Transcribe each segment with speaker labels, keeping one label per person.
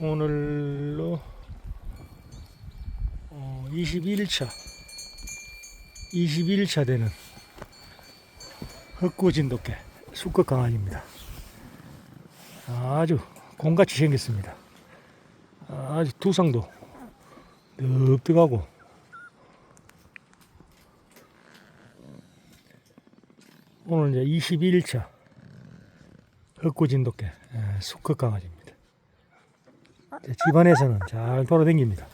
Speaker 1: 오늘로 어, 21차 21차 되는 흑구진돗개 수컷 강아지입니다. 아주 공같이 생겼습니다. 아주 두상도 넓득하고 오늘 이제 21일차 흑구진돗개 예, 수컷 강아지입니다. 이제 집안에서는 잘 돌아다닙니다.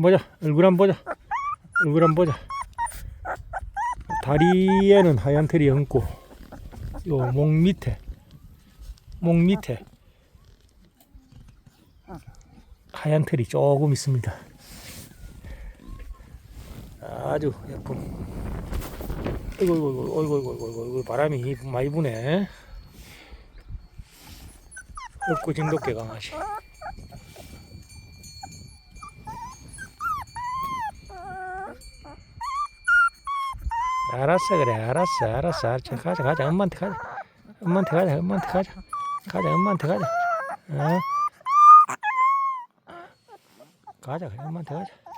Speaker 1: 보자 얼굴 한번 보자. 얼굴 한번 보자. 다리에는 하얀 털이 얹고 요 목 밑에 목 밑에 하얀 털이 조금 있습니다 아주 예쁜. 어이구 어이구 어이구 어이구 어이구 어이구 바람이 많이 부네. 넓고 진돗개 강아지 알았어 그래 알았어 알았어. 알았어 가자 가자. 엄마한테 가자. 엄마한테 가자 엄마한테 가자. 가자 엄마한테 가자. 어? 가자 그래 엄마한테 가자